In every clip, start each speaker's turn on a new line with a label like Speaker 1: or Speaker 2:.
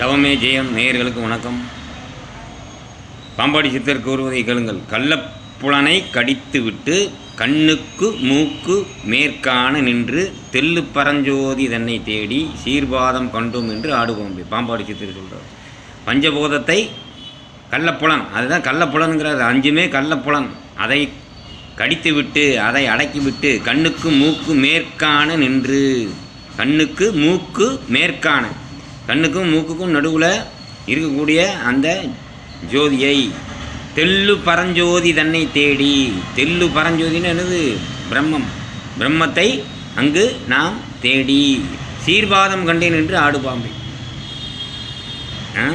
Speaker 1: தவமே ஜெயம் நேயர்களுக்கு வணக்கம். பாம்பாடி சித்தர் கூறுவதை கேளுங்கள். கள்ளப்புலனை கடித்துவிட்டு கண்ணுக்கு மூக்கு மேற்கான நின்று தெல்லு பரஞ்சோதி தன்னை தேடி சீர்பாதம் கண்டோம் என்று ஆடுவோம் பாம்பாடி சித்தர் சொல்கிறார் பஞ்சபூதத்தை கள்ளப்புலன் அதுதான் கள்ளப்புலனுங்கிறார் அஞ்சுமே கள்ளப்புலன். அதை கடித்து விட்டு அதை அடக்கிவிட்டு கண்ணுக்கு மூக்கு மேற்கான நின்று கண்ணுக்கு மூக்கு மேற்கான கண்ணுக்கும் மூக்குக்கும் நடுவில் இருக்கக்கூடிய அந்த ஜோதியை. தெல்லு பரஞ்சோதி தன்னை தேடி. தெல்லு பரஞ்சோதின்னு என்னது? பிரம்மம். பிரம்மத்தை அங்கு நாம் தேடி. சீர்பாதம் கண்டேன் என்று ஆடு பாம்பை. ஆ?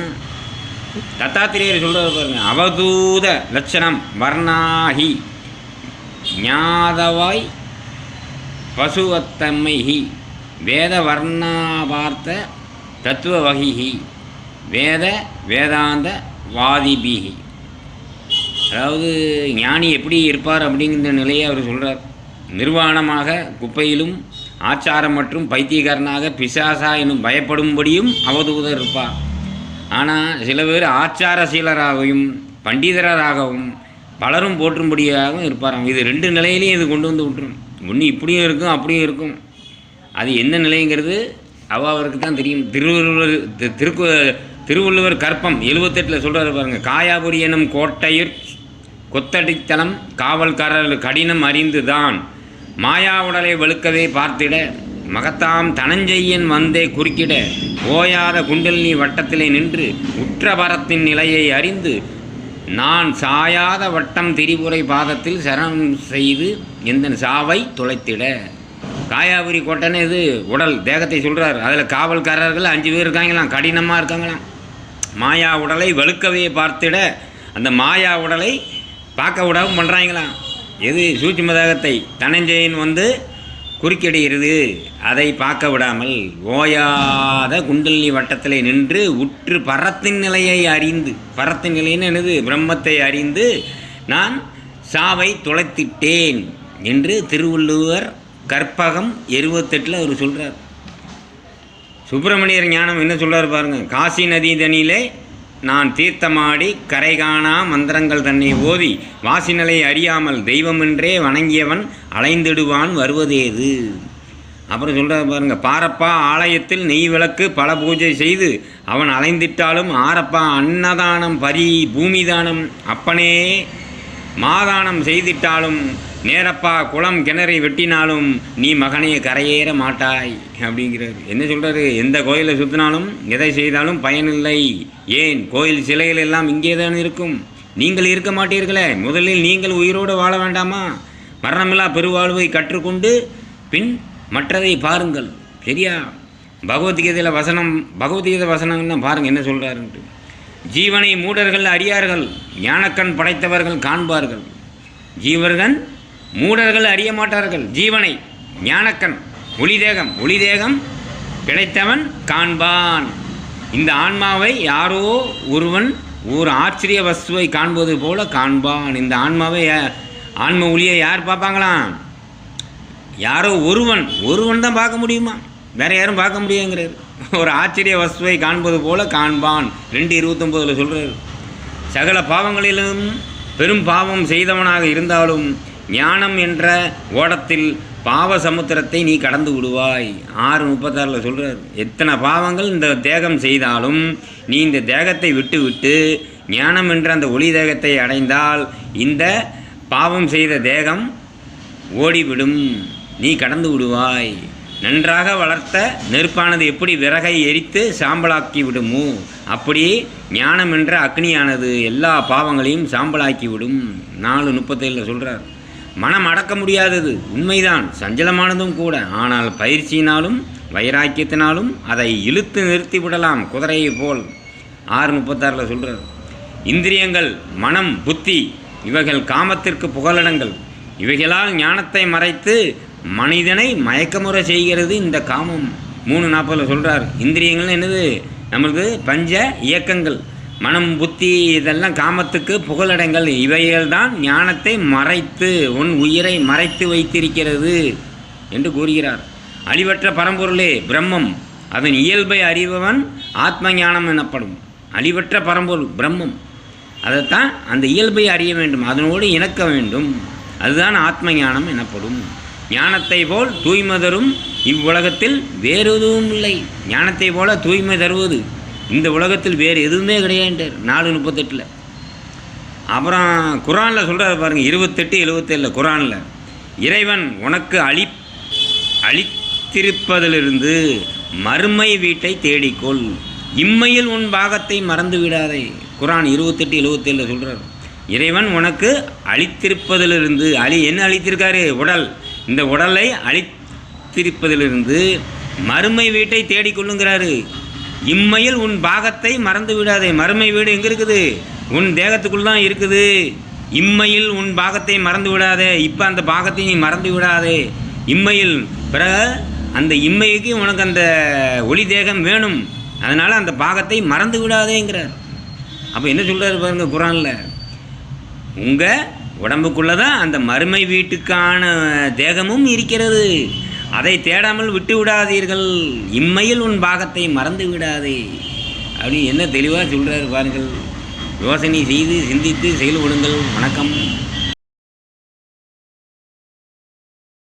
Speaker 1: தத்தாத்திரேயர் சொல்கிறது பாருங்க. அவதூத லட்சணம் வர்ணாகி. ஞாதவாய் பசுவத்தம்மைஹி வேத வர்ணாபார்த்த தத்துவ வகிஹி வேத வேதாந்த வாதிபீகி அதாவது ஞானி எப்படி இருப்பார் அப்படிங்கிற நிலையை அவர் சொல்கிறார் நிர்வாணமாக குப்பையிலும் ஆச்சாரம் மற்றும் பைத்தியக்காரனாக பிசாசா எனும் பயப்படும்படியும் அவதூதர் இருப்பார். ஆனால் சில பேர் ஆச்சாரசீலராகவும் பண்டிதராகவும் பலரும் போற்றும்படியாகவும் இருப்பாராம் இது ரெண்டு நிலையிலையும் இது கொண்டு வந்து விட்டுரும். ஒன்று இப்படியும் இருக்கும் அப்படியும் இருக்கும். அது என்ன நிலைங்கிறது? அவருக்கு தான் தெரியும். திருவள்ளுவர் திருக்கு திருவள்ளுவர் கற்பம் எழுபத்தெட்டில் சொல்கிறாரு பாருங்க. காயாபுரி எனும் கோட்டையிற் கொத்தடித்தளம் காவல்காரர் கடினம் அறிந்துதான். மாயா உடலை வெளுக்கவே பார்த்திட மகத்தாம் தனஞ்செய்யன் வந்தே குறுக்கிட ஓயாத குண்டலினி வட்டத்திலே நின்று உற்றபரத்தின் நிலையை அறிந்து நான் சாயாத வட்டம் திரிபுரை பாதத்தில் சரணம் செய்து எந்த சாவை துளைத்திட காயாபுரி கோட்டைன்னு இது உடல் தேகத்தை சொல்கிறார் அதில் காவல்காரர்கள் அஞ்சு பேர் இருக்காங்களாம் கடினமாக இருக்காங்களாம். மாயா உடலை வெளுக்கவே பார்த்திட அந்த மாயா உடலை பார்க்க விடாமல் பண்ணுறாங்களாம் எது? சூட்சும தேகத்தை தனஞ்சயன் வந்து குறுக்கிடுகிறது. அதை பார்க்க விடாமல் ஓயாத குண்டலி வட்டத்தில் நின்று உற்று பரத்தின் நிலையை அறிந்து பரத்தின் நிலைன்னு என்னது? பிரம்மத்தை அறிந்து நான் சாவை துளைத்திட்டேன் என்று திருவள்ளுவர் கற்பகம் இருபத்தெட்டில் அவர் சொல்கிறார் சுப்பிரமணியர் ஞானம் என்ன சொல்கிறார் பாருங்க காசி நதி தனியிலே நான் தீர்த்தமாடி கரை காணா மந்திரங்கள் தன்னை ஓதி வாசினலை அறியாமல் தெய்வமென்றே வணங்கியவன் அலைந்திடுவான் வருவதேது? அப்புறம் சொல்கிறார் பாருங்க பாரப்பா ஆலயத்தில் நெய் விளக்கு பல பூஜை செய்து அவன் அலைந்திட்டாலும் ஆரப்பா அன்னதானம் பரி பூமிதானம். அப்பனே மாதானம் செய்திட்டாலும் நேரப்பா குளம் கிணறை வெட்டினாலும் நீ மகனே கரையேற மாட்டாய் அப்படிங்கிறார். என்ன சொல்கிறாரு எந்த கோயிலை சுற்றினாலும் எதை செய்தாலும் பயனில்லை. ஏன்? கோயில் சிலைகள் எல்லாம் இங்கே தான் இருக்கும். நீங்கள் இருக்க மாட்டீர்களே. முதலில் நீங்கள் உயிரோடு வாழ வேண்டாமா? மரணமில்லா பெருவாழ்வை கற்றுக்கொண்டு பின் மற்றதை பாருங்கள். சரியா? பகவத்கீதையில் வசனம் பகவத்கீதை வசனங்கள்னா பாருங்கள் என்ன சொல்கிறாருன்ட்டு ஜீவனை மூடர்கள் அறியார்கள். ஞானக்கண் படைத்தவர்கள் காண்பார்கள். ஜீவர்கள் மூடர்கள் அறிய மாட்டார்கள். ஜீவனை ஞானக்கண் ஒளி தேகம் ஒளி தேகம் கிடைத்தவன் காண்பான். இந்த ஆன்மாவை யாரோ ஒருவன் ஒரு ஆச்சரிய வஸ்துவை காண்பது போல காண்பான். இந்த ஆன்மாவை ஆன்ம ஒளியை யார் பார்ப்பாங்களாம் யாரோ ஒருவன் ஒருவன் தான் பார்க்க முடியுமா? வேற யாரும் பார்க்க முடியுங்கிறார் ஒரு ஆச்சரிய வஸ்துவை காண்பது போல காண்பான். ரெண்டு இருபத்தொம்போதில் சொல்கிறார் சகல பாவங்களிலும் பெரும் பாவம் செய்தவனாக இருந்தாலும் ஞானம் என்ற ஓடத்தில் பாவ சமுத்திரத்தை நீ கடந்து விடுவாய். ஆறு முப்பத்தாறில் சொல்கிறார் எத்தனை பாவங்கள் இந்த தேகம் செய்தாலும் நீ இந்த தேகத்தை விட்டு விட்டு ஞானம் என்ற அந்த ஒளி தேகத்தை அடைந்தால் இந்த பாவம் செய்த தேகம் ஓடிவிடும். நீ கடந்து விடுவாய். நன்றாக வளர்த்த நெருப்பானது எப்படி விறகை எரித்து சாம்பலாக்கி விடுமோ அப்படி ஞானம் என்ற அக்னியானது எல்லா பாவங்களையும் சாம்பலாக்கி விடும் நாலு முப்பத்தேழில் சொல்கிறார் மனம் அடக்க முடியாதது. உண்மைதான். சஞ்சலமானதும் கூட. ஆனால் பயிற்சியினாலும் வைராக்கியத்தினாலும் அதை இழுத்து நிறுத்தி விடலாம். குதிரையை போல். ஆறு முப்பத்தாறில் சொல்கிறார் இந்திரியங்கள் மனம் புத்தி இவைகள் காமத்திற்கு புகலிடங்கள். இவைகளால் ஞானத்தை மறைத்து மனிதனை மயக்கமுறை செய்கிறது இந்த காமம். மூணு நாற்பதில் சொல்கிறார் இந்திரியங்கள் என்னது? நம்மளுக்கு பஞ்ச இயக்கங்கள். மனம் புத்தி இதெல்லாம் காமத்துக்கு புகழடங்கள் இவைகள் தான் ஞானத்தை மறைத்து உன் உயிரை மறைத்து வைத்திருக்கிறது என்று கூறுகிறார். அழிவற்ற பரம்பொருளே பிரம்மம். அதன் இயல்பை அறிபவன் ஆத்ம ஞானம் எனப்படும். அழிவற்ற பரம்பொருள் பிரம்மம். அதைத்தான் அந்த இயல்பை அறிய வேண்டும் அதனோடு இணக்க வேண்டும். அதுதான் ஆத்ம ஞானம் எனப்படும். ஞானத்தை போல் தூய்மை தரும் இவ்வுலகத்தில் வேறு எதுவும் இல்லை. ஞானத்தை போல தூய்மை தருவது. இந்த உலகத்தில் வேறு எதுவுமே கிடையாது நாலு முப்பத்தெட்டில். அப்புறம் குரானில் சொல்கிறார் பாருங்கள் இருபத்தெட்டு எழுபத்தேழில் குரானில் இறைவன் உனக்கு அளி அளித்திருப்பதிலிருந்து மறுமை வீட்டை தேடிக்கொள். இம்மையில் உன் பாகத்தை மறந்து விடாதே. குரான் இருபத்தெட்டு எழுபத்தேழில் சொல்கிறார் இறைவன் உனக்கு அழித்திருப்பதிலிருந்து அழி என்ன அழித்திருக்காரு? உடல். இந்த உடலை அழித்திருப்பதிலிருந்து மறுமை வீட்டை தேடிக்கொள்ளுங்கிறாரு. இம்மையில் உன் பாகத்தை மறந்து விடாதே. மறுமை வீடு எங்கே இருக்குது? உன் தேகத்துக்குள் தான் இருக்குது. இம்மையில் உன் பாகத்தை மறந்து விடாதே. இப்போ அந்த பாகத்தை நீ மறந்து விடாதே. இம்மையில் பிறகு அந்த இம்மைக்கு உனக்கு அந்த ஒளி தேகம் வேணும். அதனால் அந்த பாகத்தை மறந்து விடாதேங்கிறார். அப்போ என்ன சொல்கிறாரு பாருங்க குரானில்? உங்கள் உடம்புக்குள்ளே தான் அந்த மறுமை வீட்டுக்கான தேகமும் இருக்கிறது. அதை தேடாமல் விட்டு விடாதீர்கள். இம்மையில் உன் பாகத்தை மறந்து விடாதே. அப்படி என்ன தெளிவாக சொல்கிறார் பாருங்கள். யோசனை செய்து சிந்தித்து செயல்படுங்கள். வணக்கம்.